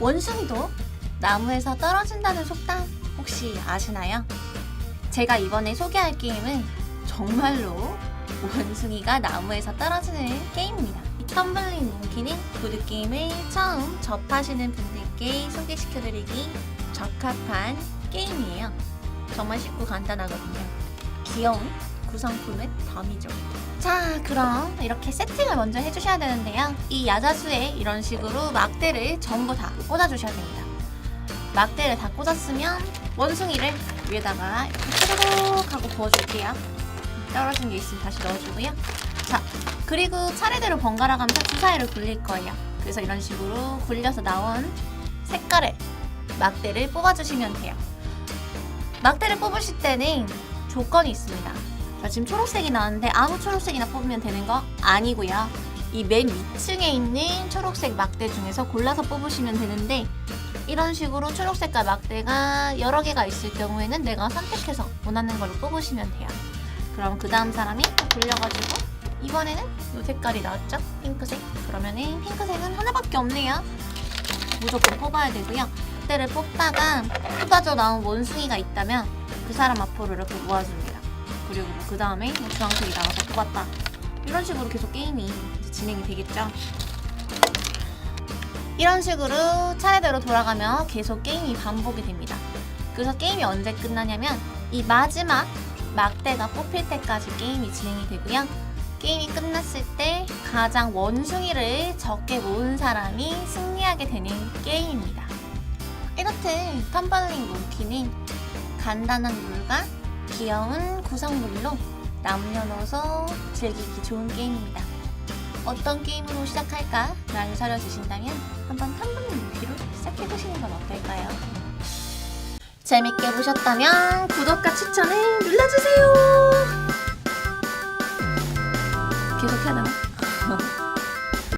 원숭이도 나무에서 떨어진다는 속담 혹시 아시나요? 제가 이번에 소개할 게임은 정말로 원숭이가 나무에서 떨어지는 게임입니다. 이 텀블링 몽키는 보드게임을 처음 접하시는 분들께 소개시켜드리기 적합한 게임이에요. 정말 쉽고 간단하거든요. 귀여운 구성품은 덤이죠. 자, 그럼 이렇게 세팅을 먼저 해주셔야 되는데요. 이 야자수에 이런 식으로 막대를 전부 다 꽂아주셔야 됩니다. 막대를 다 꽂았으면 원숭이를 위에다가 이렇게 하고 부어줄게요. 떨어진 게 있으면 다시 넣어주고요. 자, 그리고 차례대로 번갈아 가면서 주사위를 굴릴 거예요. 그래서 이런 식으로 굴려서 나온 색깔의 막대를 뽑아주시면 돼요. 막대를 뽑으실 때는 조건이 있습니다. 자, 지금 초록색이 나왔는데 아무 초록색이나 뽑으면 되는 거 아니고요. 이 맨 위층에 있는 초록색 막대 중에서 골라서 뽑으시면 되는데 이런 식으로 초록색깔 막대가 여러 개가 있을 경우에는 내가 선택해서 원하는 걸로 뽑으시면 돼요. 그럼 그 다음 사람이 또 돌려가지고 이번에는 이 색깔이 나왔죠? 핑크색. 그러면은 핑크색은 하나밖에 없네요. 무조건 뽑아야 되고요. 막대를 뽑다가 쏟아져 나온 원숭이가 있다면 그 사람 앞으로 이렇게 모아줍니다. 그리고 그 다음에 주황색이 나와서 뽑았다. 이런 식으로 계속 게임이 진행이 되겠죠. 이런 식으로 차례대로 돌아가며 계속 게임이 반복이 됩니다. 그래서 게임이 언제 끝나냐면 이 마지막 막대가 뽑힐 때까지 게임이 진행이 되고요. 게임이 끝났을 때 가장 원숭이를 적게 모은 사람이 승리하게 되는 게임입니다. 이렇듯 텀블링 몽키는 간단한 룰과 귀여운 구성물로 남녀노소 즐기기 좋은 게임입니다. 어떤 게임으로 시작할까 라는 사려 주신다면 한번 몽키로 시작해보시는 건 어떨까요? 재밌게 보셨다면 구독과 추천을 눌러주세요. 계속 해야 되나?